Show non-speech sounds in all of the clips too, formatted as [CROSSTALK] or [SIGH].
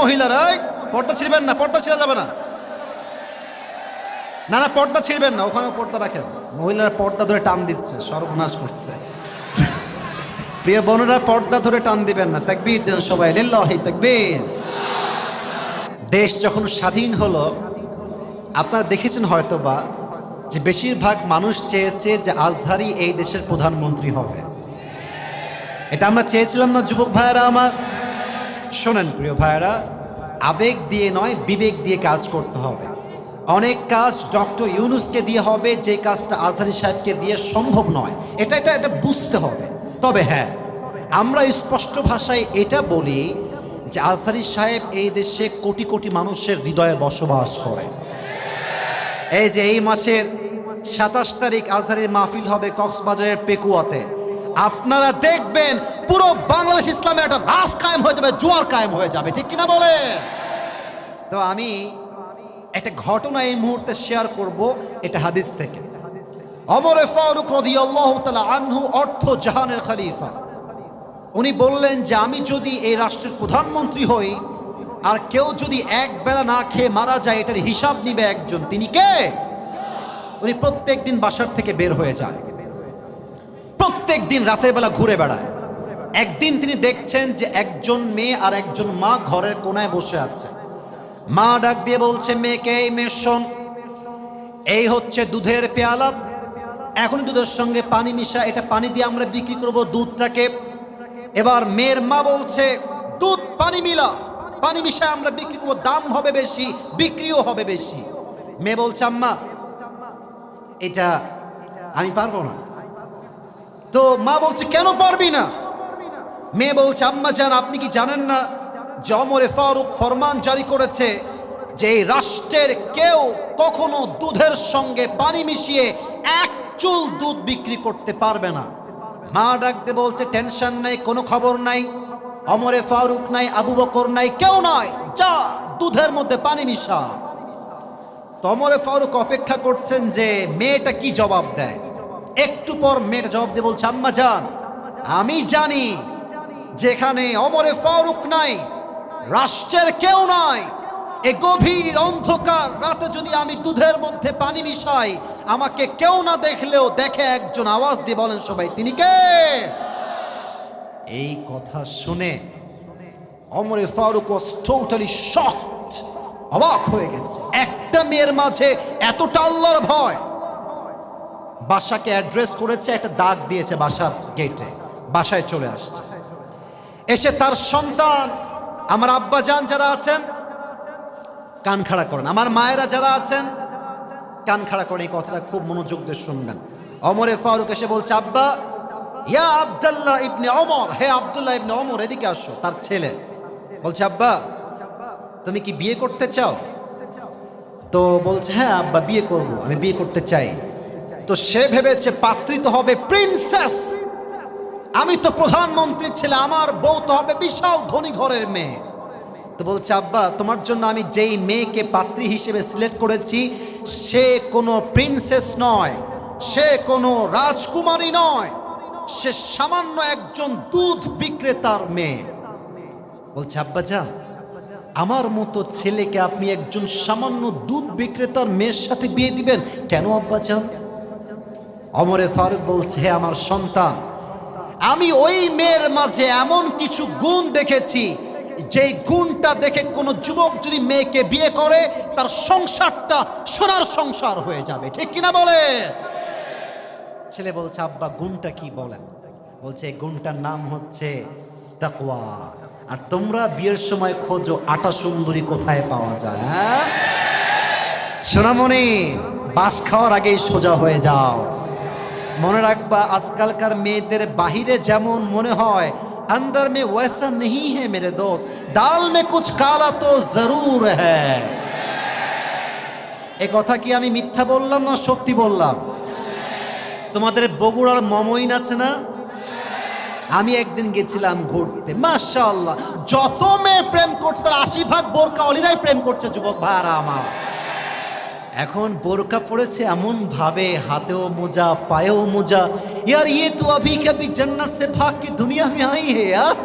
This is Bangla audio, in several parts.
মহিলারা পর্দা ছিঁড়বেন না, পর্দা ছিঁড়া যাবে না। না না, পর্দা ছিঁড়বেন না ওখানে পর্দা রাখেন। মহিলারা পর্দা ধরে টান দিচ্ছে, সর্বনাশ করছে। প্রিয় বোনেরা, পর্দা ধরে টান দিবেন না। তাকবীর দেন সবাই, লিল্লাহি তাকবীর। দেশ যখন স্বাধীন হলো, আপনারা দেখেছেন হয়তো বা যে বেশিরভাগ মানুষ চেয়েছে যে আজহারি এই দেশের প্রধানমন্ত্রী হবে। এটা আমরা চেয়েছিলাম না, যুবক ভাইয়েরা আমার। শোনেন প্রিয় ভাইয়েরা, আবেগ দিয়ে নয়, বিবেক দিয়ে কাজ করতে হবে। অনেক কাজ ডক্টর ইউনুসকে দিয়ে হবে, যে কাজটা আজহারি সাহেবকে দিয়ে সম্ভব নয়। এটা এটা এটা বুঝতে হবে। তবে হ্যাঁ আমরা স্পষ্ট ভাষায় এটা বলি যে আজহারি সাহেব এই দেশে কোটি কোটি মানুষের হৃদয়ে বসবাস করে। এই যে এই মাসের সাতাশ তারিখ আজহারির মাহফিল হবে কক্সবাজারের পেকুয়াতে। আপনারা দেখবেন পুরো বাংলাদেশ ইসলামের একটা রাস কায়েম হয়ে যাবে, জোয়ার কায়েম হয়ে যাবে। ঠিক কিনা বলে? তো আমি একটা ঘটনা এই মুহূর্তে শেয়ার করব, এটা হাদিস থেকে। অমরে ফারুক রদিয়াল্লাহু তাআলা আনহু অর্থ জাহানের খালিফা। উনি বললেন যে, আমি যদি এই রাষ্ট্রের প্রধানমন্ত্রী হই, আর কেউ যদি এক বেলা না খেয়ে মারা যায়, এটার হিসাব নিবে একজন। তিনি কে? উনি প্রত্যেক দিন বাসার থেকে বের হয়ে যায়। প্রত্যেক দিন রাতের বেলা ঘুরে বেড়ায়। একদিন তিনি দেখছেন যে একজন মেয়ে আর একজন মা ঘরের কোনায় বসে আছে। মা ডাক দিয়ে বলছে, মেয়েকে এই মেয়ে শোন, এই হচ্ছে দুধের পেয়ালা। এখন দুধের সঙ্গে পানি মিশা এটা পানি দিয়ে আমরা বিক্রি করব দুধটাকে। এবার মেয়ের মা বলছে, দুধ, পানি মিলা, পানি মিশায় আমরা বিক্রি করব, দাম হবে বেশি, বিক্রিও হবে বেশি। মেয়ে বলছে, আম্মা, এটা আমি পারব না। তো মা বলছে, কেন পারবি না? মেয়ে বলছে, আম্মা জান, আপনি কি জানেন না যে অমরে ফারুক ফরমান জারি করেছে যে এই রাষ্ট্রের কেউ কখনো দুধের সঙ্গে পানি মিশিয়ে এক চুল দুধ বিক্রি করতে পারবে না? মা ডাকতে বলছে, টেনশন নাই, কোনো খবর নাই। অমরে ফারুক নাই, আবু বকর নাই, কেউ নাই। যা দুধের মধ্যে পানি মিশা। তো অমরে ফারুক অপেক্ষা করছেন যে মেয়েটা কি জবাব দেয়? একটু পর মেয়েটা জবাব দিয়ে বলছে, আম্মা যান আমি জানি যেখানে অমরে ফারুক নাই, রাষ্ট্রের কেউ নাই। এ গভীর অন্ধকার রাতে যদি আমি দুধের মধ্যে পানি মিশাই, আমাকে কেউ না দেখলেও দেখে একজন আওয়াজ দিয়ে বলেন সবাই, তিনি কে? এই কথা শুনে অমরে ফারুক ওয়াজ টোটালি শকড অবাক হয়ে গেছে। একটা মেয়ের মাঝে এতটা আল্লাহর ভয়। বাসাকে অ্যাড্রেস করেছে একটা দাগ দিয়েছে বাসার গেটে, বাসায় চলে আসছে। এসে তার সন্তান, আমার আব্বা যান যারা আছেন, কান খাড়া করেন। আমার মায়েরা যারা আছেন, কান খাড়া করেন। এই কথাটা খুব মনোযোগ দিয়ে শুনবেন। অমরে ফারুক এসে বলছে, আব্বা, ইয়া আব্দুল্লাহ ইবনে অমর হে আব্দুল্লাহ ইবনে অমর এদিকে আসো, তার ছেলে। বলছে, আব্বা, তুমি কি বিয়ে করতে চাও? তো বলছে হ্যাঁ আব্বা, বিয়ে করব, আমি বিয়ে করতে চাই। তো সে ভেবেছে পাত্রী তো হবে প্রিন্সেস আমি তো প্রধানমন্ত্রীর ছেলে, আমার বউ তো হবে বিশাল ধনী ঘরের মেয়ে। তো বলছে, আব্বা, তোমার জন্য আমি যেই মেয়েকে পাত্রী হিসেবে সিলেক্ট করেছি, সে কোনো প্রিন্সেস নয়, সে কোনো রাজকুমারী নয়, সে সামান্য একজন দুধ বিক্রেতার মেয়ে। বলছে, আব্বা যান আমার মতো ছেলেকে আপনি একজন সামান্য দুধ বিক্রেতার মেয়ের সাথে বিয়ে দিবেন? কেন আব্বা যান অমরে ফারুক বলছে, হে আমার সন্তান, আমি ওই মেয়ের মাঝে এমন কিছু গুণ দেখেছি, যেই গুণটা দেখে কোনো যুবক যদি মেয়েকে বিয়ে করে, তার সংসারটা সোনার সংসার হয়ে যাবে। ঠিক কিনা বলে? ছেলে বলছে, আব্বা, গুণটা কি বলেন? বলছে গুণটার নাম হচ্ছে তাকওয়া। আর তোমরা বিয়ের সময় খোঁজো, আটা সুন্দরী কোথায় পাওয়া যায় হ্যাঁ? সোনামণি, বাস খাওয়ার আগেই সোজা হয়ে যাও। মনে রাখবা আজকালকার মেয়েদের বাহিরে যেমন মনে হয় अंदर में वैसा नहीं है मेरे दोस्त दाल में कुछ काला तो जरूर है এ কথা কি আমি মিথ্যা বললাম না সত্যি বললাম তোমাদের বগুড়ার মমইন আছে না আমি একদিন গেছিলাম ঘুরতে মাশাআল্লাহ যত মেয়ে প্রেম করছে তার আশি ভাগ বোরকা অলিরাই প্রেম করছে যুবক ভাইরা আমার এখন বোরকা পড়েছে এমনভাবে হাতেও মোজা, পায়েও মোজা। ইয়ার ইয়ে তো আভি কবি জন্নার সে ভাগ কি দুনিয়া মে আই হে ইয়ার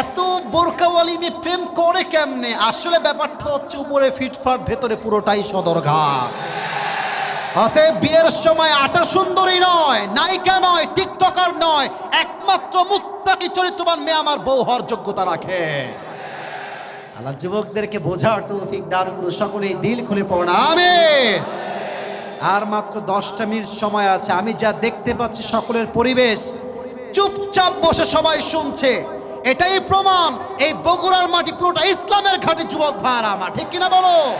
এত বোরকাওয়ালি মে প্রেম করে কেমনে? আসলে ব্যাপারটা হচ্ছে উপরে ফিটফাট, ভেতরে পুরোটাই সদরঘা অতএব বিয়ের সময় আটা সুন্দরী নয়, নায়িকা নয়, টিকটকার নয়, একমাত্র মুক্তাকি চরিত্রবান মেয়ে আমার বউ হওয়ার যোগ্যতা রাখে। আল্লাহ যুবকদেরকে বোঝার তৌফিক দান করুন। সকলেই দিল খুলে পড়ুন। আমিন। আর মাত্র দশটা মিনিট সময় আছে। আমি যা দেখতে পাচ্ছি সকলের পরিবেশ, চুপচাপ বসে সবাই শুনছে। এটাই প্রমাণ, এই বগুড়ার মাটি পুরোটা ইসলামের ঘাটে, যুবক ভাইয়ারা আমার। ঠিক কিনা বলো?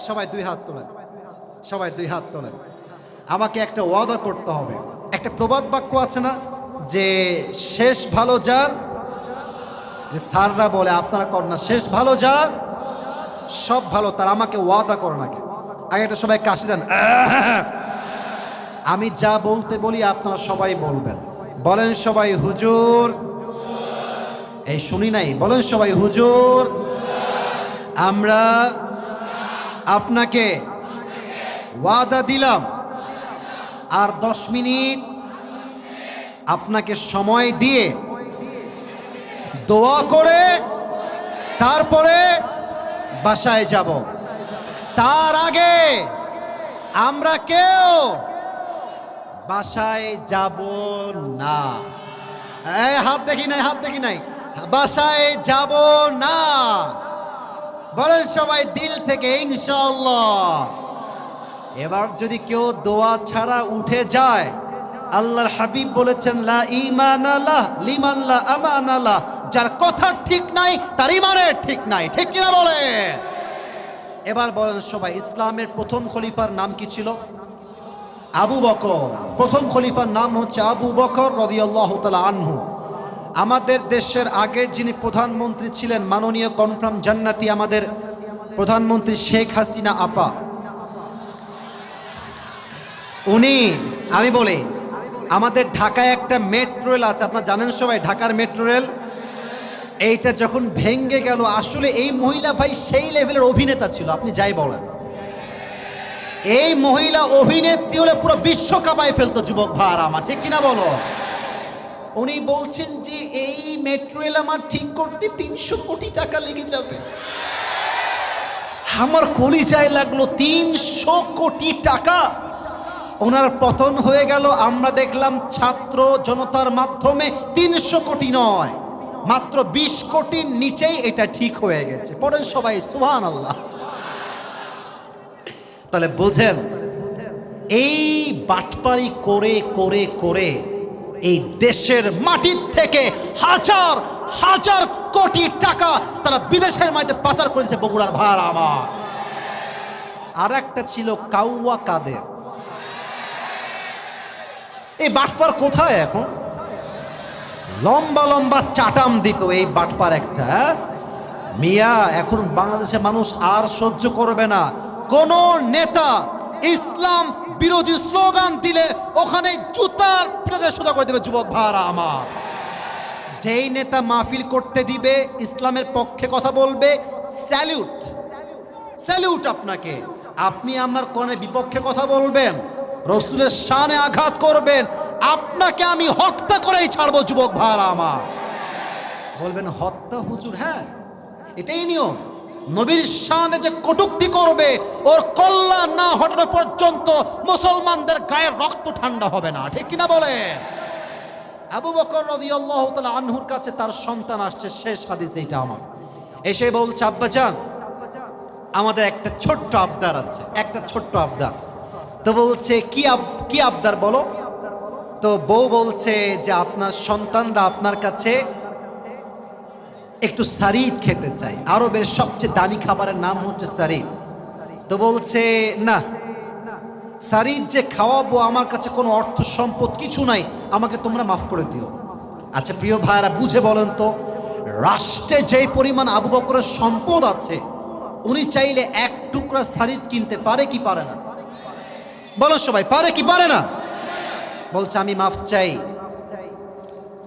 সবাই দুই হাত তোলেন। সবাই দুই হাত তোলেন। আমাকে একটা ওয়াদা করতে হবে। একটা প্রবাদ বাক্য আছে না? যে শেষ ভালো যার যে স্যাররা বলে, আপনারা কর না, শেষ ভালো যার, সব ভালো, তার আমাকে ওয়াদা করো নাকি আগে একটা সবাই কাশি দেন, আমি যা বলতে বলি, আপনারা সবাই বলবেন। বলেন সবাই, হুজুর। এই শুনি নাই, বলেন সবাই, হুজুর। আমরা আপনাকে ওয়াদা দিলাম, আর দশ মিনিট আপনাকে সময় দিয়ে দোয়া করে তারপরে বাসায় যাব। তার আগে আমরা কেউ বাসায় যাব না। এই হাত দেখি নাই, হাত দেখি নাই। বাসায় যাব না। বলেন সবাই দিল থেকে ইনশাল্লাহ এবার যদি কেউ দোয়া ছাড়া উঠে যায়, আল্লাহর হাবিব বলেছেন, লা ইমান আল্লাহ লিমান লা আমান আল্লাহ যার কথা ঠিক নাই, তার ইমানের ঠিক নাই। ঠিক কিনা বলে? এবার বলেন সবাই, ইসলামের প্রথম খলিফার নাম কি ছিল? আবু বকর। প্রথম খলিফার নাম হচ্ছে আবু বকর রদিয়াল্লাহ তালা আনহু। আমাদের দেশের আগের যিনি প্রধানমন্ত্রী ছিলেন, মাননীয় কনফার্ম জান্নাতি আমাদের প্রধানমন্ত্রী শেখ হাসিনা আপা। উনি, আমি বলি, আমাদের ঢাকায় একটা মেট্রো রেল আছে, আপনারা জানেন সবাই, ঢাকার মেট্রো রেল? এইটা যখন ভেঙ্গে গেল, আসলে এই মহিলা ভাই সেই লেভেলের অভিনেতা ছিল, আপনি যাই বলেন। এই মহিলা অভিনেত্রী হলে পুরো বিশ্ব কাঁপায় ফেলতো যুবক ভাই আমার, ঠিক কিনা বলো? উনি বলছেন যে, এই মেট্রো রেল আমার ঠিক করতে তিনশো কোটি টাকা লেগে যাবে। আমার কলিজায় লাগল তিনশো কোটি টাকা। ওনার পতন হয়ে গেল, আমরা দেখলাম ছাত্র জনতার মাধ্যমে তিনশো কোটি নয়। মাত্র বিশ কোটির নিচেই এটা ঠিক হয়ে গেছে। পড়েন সবাই সুহান আল্লাহ তাহলে বোঝেন, এই বাটপারি করে করে করে এই দেশের মাটির থেকে হাজার হাজার কোটি টাকা তারা বিদেশের মাটিতে পাচার করেছে বগুড়ার ভাড়া আমার। আর একটা ছিল কাউয়া কাদের। এই বাটপার কোথায় এখন? লম্বা লম্বা চাটাম দিত এই বাটপার একটা? মিয়া, এখন বাংলাদেশের মানুষ আর সহ্য করবে না। কোন নেতা ইসলাম বিরোধী স্লোগান দিলে ওখানে জুতার পেটে সোজা করে দেবে, যুবক ভাড়া আমার। যেই নেতা মাহফিল করতে দিবে, ইসলামের পক্ষে কথা বলবে স্যালিউট স্যালিউট আপনাকে। আপনি আমার কোনে বিপক্ষে কথা বলবেন, রসুলের শানে আঘাত করবেন আপনাকে আমি হত্যা করেই ছাড়বো, যুবক ভাড়া আমার। বলবেন, হত্যা হুজুর হ্যাঁ এটাই নিয়ম। নবীর শানে যে কটুক্তি করবে, ওর কল্যাণ না হটানো পর্যন্ত মুসলমানদের গায়ের রক্ত ঠান্ডা হবে না, ঠিক কিনা বলে আবু বকর রাদিয়াল্লাহু তাআলা আনহুর কাছে তার সন্তান আসছে, শেষ হাদিস এটা আমার। এসে বলছে আব্বাজান আমাদের একটা ছোট্ট আবদার আছে, একটা ছোট্ট আবদার। তো বলছে, কি আব, কি আবদার বলো? তো বউ বলছে যে আপনার সন্তানরা আপনার কাছে একটু সারিদ খেতে চাই আরবের সবচেয়ে দামি খাবারের নাম হচ্ছে সারিদ। তো বলছে, না, সারিদ যে খাওয়াবো আমার কাছে কোনো অর্থ সম্পদ কিছু নাই, আমাকে তোমরা মাফ করে দিও। আচ্ছা প্রিয় ভাইরা বুঝে বলেন তো, রাষ্ট্রে যেই পরিমাণ আবু বকরের সম্পদ আছে, উনি চাইলে এক টুকরা সারিদ কিনতে পারে কি পারে না? বলো সবাই, পারে কি পারে না? বলছে, আমি মাফ চাই।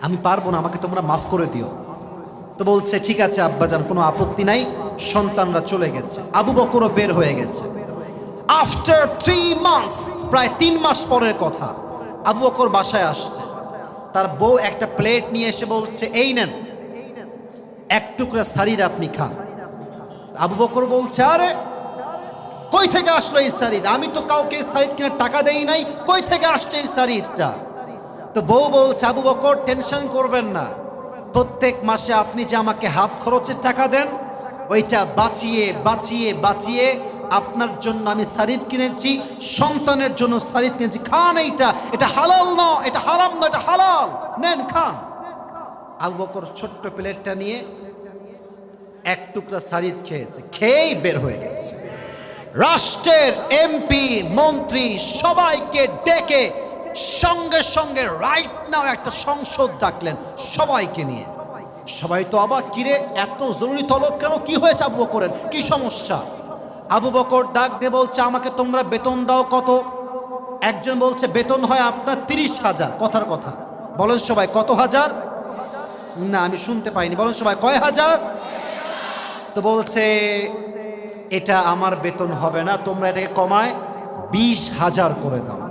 আমি পারব না, আমাকে তোমরা মাফ করে দিও। তো বলছে, ঠিক আছে আব্বাজান, কোনো আপত্তি নাই, সন্তানরা চলে গেছে, আবু বকরও বের হয়ে গেছে। আফটার থ্রি মান্থস প্রায় তিন মাস পরের কথা, আবু বকর বাসায় আসছে। তার বউ একটা প্লেট নিয়ে এসে বলছে, এই নেন, এক টুকরা শাড়ির আপনি খান। আবু বকর বলছে, আরে কই থেকে আসলো এই শাড়িদ আমি তো কাউকে শাড়িদ কিনে টাকা দেই নাই, কই থেকে আসছে এই শাড়িদটা তো বউ বলছে, আবু বকর, টেনশন করবেন না। প্রত্যেক মাসে আপনি যে আমাকে হাত খরচের টাকা দেন, ওইটা বাঁচিয়ে বাঁচিয়ে বাঁচিয়ে আপনার জন্য আমি শাড়িদ কিনেছি, সন্তানের জন্য শাড়িদ কিনেছি। খান এইটা, এটা হালাল ন, এটা হারাম ন, এটা হালাল। নেন, খান। আবু বকর ছোট্ট প্লেটটা নিয়ে এক টুকরা শাড়িদ খেয়েছে, খেয়েই বের হয়ে গেছে। রাষ্ট্রের এমপি মন্ত্রী সবাইকে ডেকে সঙ্গে সঙ্গে রাইট নাও একটা সংসদ ডাকলেন সবাইকে নিয়ে। সবাই তো আবার কিরে, এত জরুরি তলব কেন? কি হয়েছে আবু বকরের? কি সমস্যা? আবু বকর ডাক দিয়ে বলছে, আমাকে তোমরা বেতন দাও কত? একজন বলছে, বেতন হয় আপনার তিরিশ হাজার। কথার কথা। বলেন সবাই, কত হাজার? না, আমি শুনতে পাইনি। বলেন সবাই, কয় হাজার? তো বলছে এটা আমার বেতন হবে না, তোমরা এটাকে কমায় বিশ হাজার করে দাও।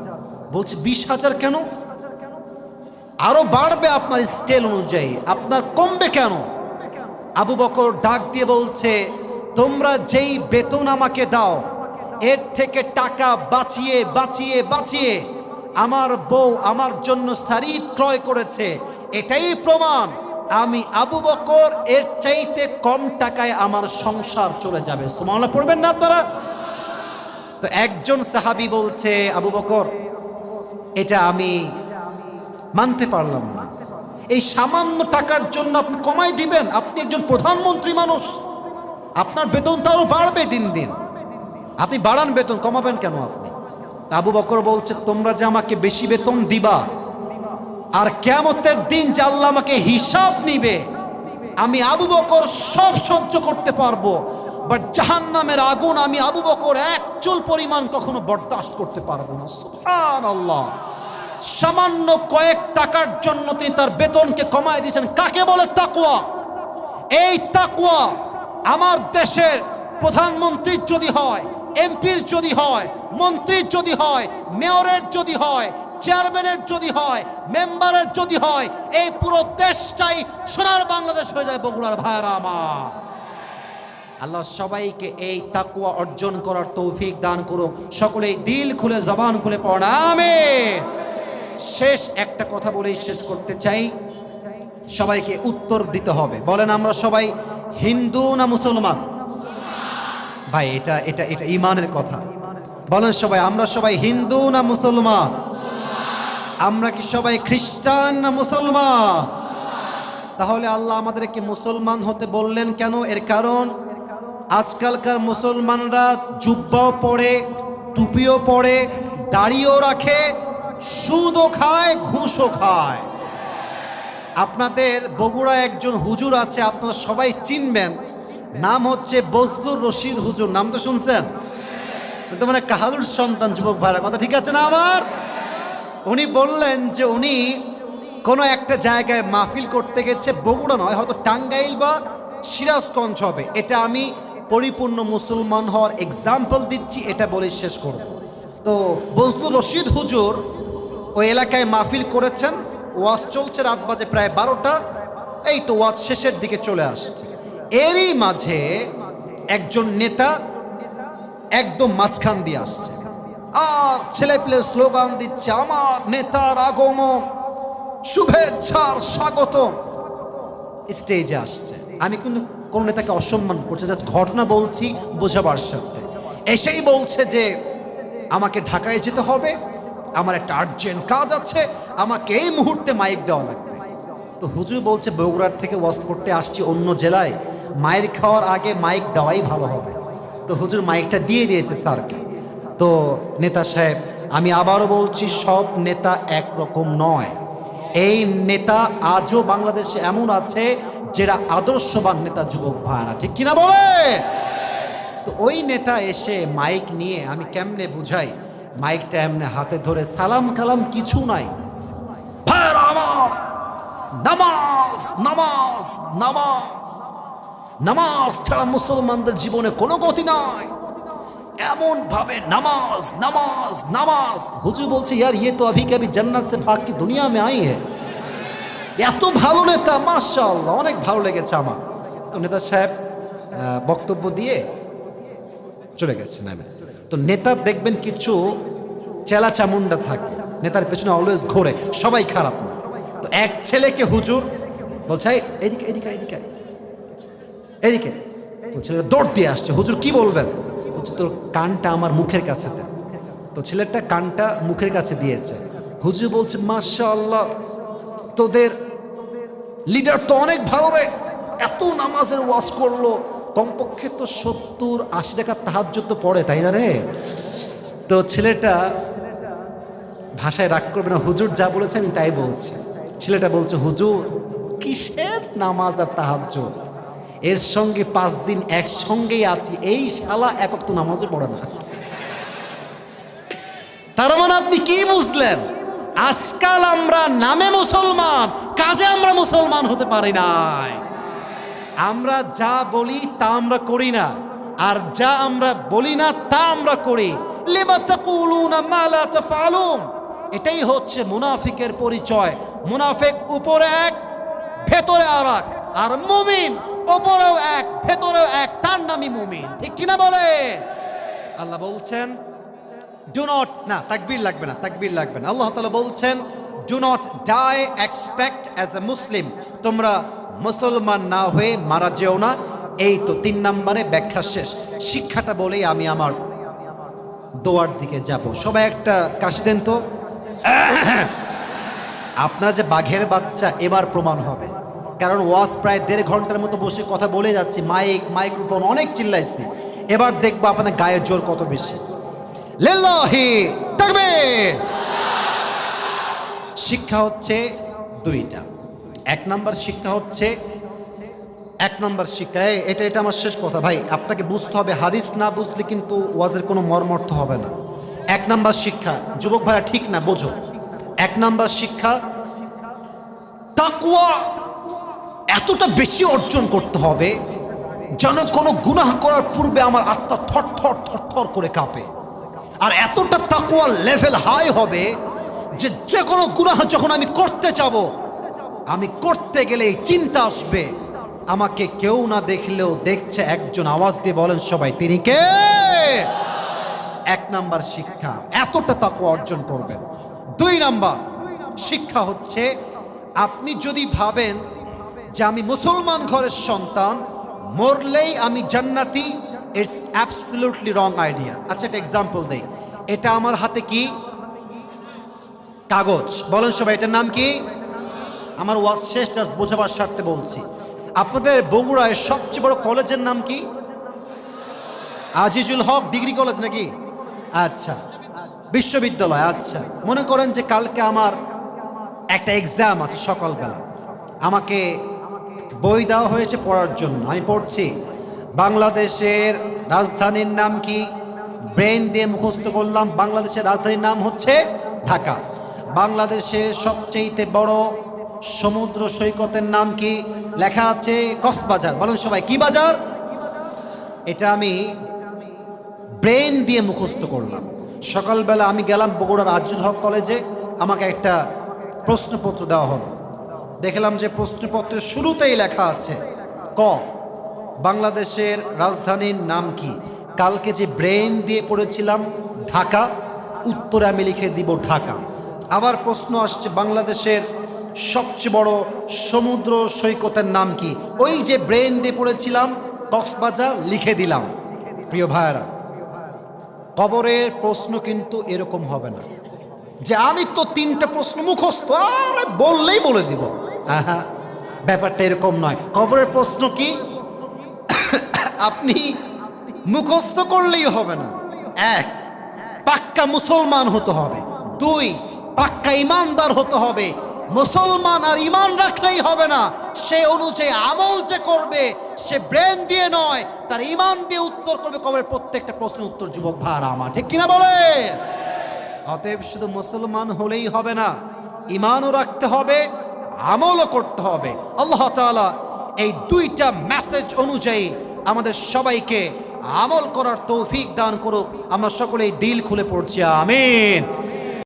বলছে, বিশ হাজার কেন? আরও বাড়বে আপনার স্কেল অনুযায়ী। আপনার কমবে কেন? আবু বকর ডাক দিয়ে বলছে, তোমরা যেই বেতন আমাকে দাও, এর থেকে টাকা বাঁচিয়ে বাঁচিয়ে বাঁচিয়ে আমার বউ আমার জন্য শাড়িদ ক্রয় করেছে, এটাই প্রমাণ। আমি আবু বকর এর চাইতে কম টাকায় আমার সংসার চলে যাবে। সুমালা পড়বেন না আপনারা? তো একজন সাহাবি বলছে, আবু বকর, এটা আমি মানতে পারলাম না। এই সামান্য টাকার জন্য আপনি কমাই দিবেন, আপনি একজন প্রধানমন্ত্রী মানুষ। আপনার বেতন তো আরও বাড়বে দিন দিন। আপনি বাড়ান বেতন, কমাবেন কেন আপনি? আবু বকর বলছে, তোমরা যে আমাকে বেশি বেতন দিবা আর কেমতের দিন যে আল্লাহ আমাকে হিসাব নিবে, আমি আবু বকর সব সহ্য করতে পারব। বাট জাহান নামের আগুন আমি আবু বকর এক চুল পরিমাণ কখনো বরদাস্ত করতে পারব না। সুবহান আল্লাহ সামান্য কয়েক টাকার জন্য তিনি তার বেতনকে কমায় দিয়েছেন। কাকে বলে তাকুয়া এই তাকুয়া আমার দেশের প্রধানমন্ত্রীর যদি হয়, এমপির যদি হয়, মন্ত্রীর যদি হয়, মেয়রের যদি হয় চেয়ারম্যানের যদি হয়, মেম্বারের যদি হয়, এই পুরো দেশটাই সোনার বাংলাদেশ হয়ে যায় বগুড়ার ভাইরা আমার। আল্লাহ সবাইকে এই তাকুয়া অর্জন করার তৌফিক দান করুক। সকলেই দিল খুলে, জবান খুলে পড়ামে শেষ একটা কথা বলেই শেষ করতে চাই। সবাইকে উত্তর দিতে হবে। বলেন আমরা সবাই, হিন্দু না মুসলমান? ভাই, এটা এটা এটা ইমানের কথা। বলেন সবাই, আমরা সবাই হিন্দু না মুসলমান? আমরা কি সবাই খ্রিস্টান না মুসলমান? তাহলে আল্লাহ আমাদেরকে মুসলমান হতে বললেন কেন? এর কারণ, আজকালকার মুসলমানরা জুব্বাও পড়ে, টুপিও পড়ে, দাড়িও রাখে, সুদও খায়, ঘুষও খায়। আপনাদের বগুড়া একজন হুজুর আছে, আপনারা সবাই চিনবেন। নাম হচ্ছে বজলুর রশিদ হুজুর। নাম তো শুনছেন? তো মানে কাহালুর সন্তান, যুবক ভাইরা। কথা ঠিক আছে না আমার? উনি বললেন যে উনি কোনো একটা জায়গায় মাহফিল করতে গেছে, বগুড়া নয়, হয়তো টাঙ্গাইল বা সিরাজগঞ্জ হবে। এটা আমি পরিপূর্ণ মুসলমান হওয়ার এক্সাম্পল দিচ্ছি, এটা বলে শেষ করব। তো বজলুর রশিদ হুজুর ওই এলাকায় মাহফিল করেছেন, ওয়াজ চলছে রাত বাজে প্রায় বারোটা, এই তো ওয়াজ শেষের দিকে চলে আসছে। এরই মাঝে একজন নেতা একদম মাঝখান দিয়ে আসছে। আর ছেলে পেলে স্লোগান দিচ্ছে, আমার নেতার আগমন, শুভেচ্ছার স্বাগত স্টেজে আসছে। আমি কিন্তু কোনো নেতাকে অসম্মান করছি, জাস্ট ঘটনা বলছি বোঝাবার স্বার্থে এসেই বলছে যে, আমাকে ঢাকায় যেতে হবে, আমার একটা আর্জেন্ট কাজ আছে, আমাকে এই মুহূর্তে মাইক দেওয়া লাগবে। তো হুজুর বলছে, বগুড়ার থেকে ওয়াজ করতে আসছি অন্য জেলায় মায়ের খাওয়ার আগে মাইক দেওয়াই ভালো হবে। তো হুজুর মাইকটা দিয়ে দিয়েছে স্যারকে। তো নেতা সাহেব, আমি আবারও বলছি, সব নেতা একরকম নয়। এই নেতা আজও বাংলাদেশে এমন আছে যেটা আদর্শবান নেতা, যুবক ভাইরা ঠিক কিনা বলে? তো ওই নেতা এসে মাইক নিয়ে, আমি কেমনে বুঝাই? মাইকটা এমনি হাতে ধরে সালাম কালাম কিছু নাই। নামাজ নামাজ নামাজ। নামাজ ছাড়া মুসলমানদের জীবনে কোনো গতি নাই। এমনভাবে নামাজ নামাজ নামাজ। হুজু বলছে, ইয়ার ইয়ে তো আভি কাবি জান্নাত সে ফাঁক কি দুনিয়া মে আই হে এত ভালো নেতা মার্শাল অনেক ভালো লেগেছে আমার। তো নেতা সাহেব বক্তব্য দিয়ে চলে গেছেন নামে। তো নেতার দেখবেন কিছু চেলা চামুন্ডা থাকে। নেতার পেছনে অলওয়েজ ঘোরে, সবাই খারাপ না। তো এক ছেলেকে হুজুর বলছে এদিকে এদিকে এদিকে। এদিকে। তো ছেলেটা দৌড় দিয়ে আসছে। হুজুর কি বলবেন? বলছে, তোর কানটা আমার মুখের কাছে দে। তো ছেলেটা কানটা মুখের কাছে দিয়েছে। হুজুর বলছে মাশা আল্লাহ তোদের লিডার তো অনেক ভালো রে। এত নামাজের ওয়াজ করল। কমপক্ষে তো সত্তর আশি টাকা তাহাজ্য তো পড়ে, তাই না রে? তো ছেলেটা ভাষায় রাগ করবে না। হুজুর যা বলেছে আমি তাই বলছি। ছেলেটা বলছে, হুজুর, কিসের নামাজ আর তাহাজ্য এর সঙ্গে পাঁচ দিন একসঙ্গেই আছি। এই শালা একক তো নামাজও পড়ে না। তার মানে আপনি কি বুঝলেন? আজকাল আমরা নামে মুসলমান, কাজে আমরা মুসলমান হতে পারি নাই। আমরা যা বলি তা আমরা করি না। আর যা আমরা বলি না তা আমরা করি। এটাই হচ্ছে মুনাফিকের পরিচয়। মুনাফিক উপরে এক, ভেতরে আর এক আর মুমিন উপরেও এক, ভেতরেও এক, তার নামই মুমিন। ঠিক কিনা বলে? আল্লাহ বলছেন ডু নট না, তাকবীর লাগবে না, তাকবীর লাগবে না। আল্লাহ তালা বলছেন do not die except as a Muslim তোমরা মুসলমান না হয়ে মারা যেও না। এই তো তিন নম্বরে ব্যাখ্যা শেষ। শিক্ষাটা বলেই আমি আমার দোয়ার দিকে যাব। সবাই একটা কাশি দেন তো। [CLEARS THROAT] আপনারা যে বাঘের বাচ্চা, এবার প্রমাণ হবে। কারণ ওয়াজ প্রায় দেড় ঘণ্টার মতো বসে কথা বলে যাচ্ছি। মাইক, মাইক্রোফোন অনেক চিল্লাইছি। এবার দেখব আপনার গায়ের জোর কত বেশি। তাকবীর। শিক্ষা হচ্ছে দুইটা। এক নাম্বার শিক্ষা হচ্ছে, এক নাম্বার শিক্ষা। এটা এটা আমার শেষ কথা। ভাই, আপনাকে বুঝতে হবে, হাদিস না বুঝলে কিন্তু ওয়াজের কোনো মর্মর্থ হবে না। এক নাম্বার শিক্ষা, যুবক ভাইরা ঠিক না, বোঝো। এক নাম্বার শিক্ষা তাকুয়া এতটা বেশি অর্জন করতে হবে যেন কোনো গুনাহ করার পূর্বে আমার আত্মা থর থর থর থর করে কাঁপে। আর এতটা তাকুয়ার লেভেল হাই হবে যে যে কোনো গুনাহ যখন আমি করতে যাব, আমি করতে গেলে এই চিন্তা আসবে। আমাকে কেউ না দেখলেও দেখছে, একজন আওয়াজ দিয়ে বলেন সবাই, তিনি কে? এক নাম্বার শিক্ষা, এতটা তাকুয়া অর্জন করবেন। দুই নাম্বার শিক্ষা হচ্ছে, আপনি যদি ভাবেন যে আমি মুসলমান ঘরের সন্তান, মরলেই আমি জান্নাতি ইটস অ্যাবসলিউটলি রং আইডিয়া আচ্ছা একটা এক্সাম্পল দেই। এটা আমার হাতে কি? কাগজ। বলেন সবাই, এটার নাম কি? আমার ওয়াজ শেষ বোঝাবার স্বার্থে বলছি। আপনাদের বগুড়ায় সবচেয়ে বড় কলেজের নাম কি? আজিজুল হক ডিগ্রি কলেজ নাকি? আচ্ছা বিশ্ববিদ্যালয় আচ্ছা। মনে করেন যে কালকে আমার একটা এক্সাম আছে সকালবেলা। আমাকে বই দেওয়া হয়েছে পড়ার জন্য। আমি পড়ছি। বাংলাদেশের রাজধানীর নাম কি? ব্রেন দিয়ে মুখস্থ করলাম। বাংলাদেশের রাজধানীর নাম হচ্ছে ঢাকা। বাংলাদেশের সবচেয়েতে বড় সমুদ্র সৈকতের নাম কি? লেখা আছে কক্সবাজার। বলুন সবাই, কি বাজার? এটা আমি ব্রেন দিয়ে মুখস্থ করলাম। সকালবেলা আমি গেলাম বগুড়ার আজিজুল হক কলেজে। আমাকে একটা প্রশ্নপত্র দেওয়া হলো। দেখলাম যে প্রশ্নপত্রের শুরুতেই লেখা আছে, ক, বাংলাদেশের রাজধানীর নাম কি? কালকে যে ব্রেন দিয়ে পড়েছিলাম, ঢাকা, উত্তরে আমি লিখে দিব ঢাকা। আবার প্রশ্ন আসছে, বাংলাদেশের সবচেয়ে বড় সমুদ্র সৈকতের নাম কি? ওই যে ব্রেন দিয়ে পড়েছিলাম, কক্সবাজার লিখে দিলাম। প্রিয় ভাইয়ারা, কবরের প্রশ্ন কিন্তু এরকম হবে না। যে আমি তো তিনটা প্রশ্ন মুখস্থ, আরে বললেই বলে দিব। ব্যাপারটা এরকম নয়। কবরের প্রশ্ন কি? আপনি মুখস্থ করলেই হবে না। এক, পাক্কা মুসলমান হতে হবে। দুই, পাক্কা ইমানদার হতে হবে। মুসলমান আর ইমান রাখলেই হবে না। সে অনুযায়ী আমল যে করবে, সে ব্রেন দিয়ে নয়, তার ইমান দিয়ে উত্তর করবে কবে প্রত্যেকটা প্রশ্নের উত্তর, যুবক ভার আমার। ঠিক কিনা বলে? অতএব শুধু মুসলমান হলেই হবে না, ইমানও রাখতে হবে আমলও করতে হবে। আল্লাহ তালা এই দুইটা মেসেজ অনুযায়ী আমাদের সবাইকে আমল করার তৌফিক দান করুক। আমরা সকলেই দিল খুলে পড়ছি, আমিন।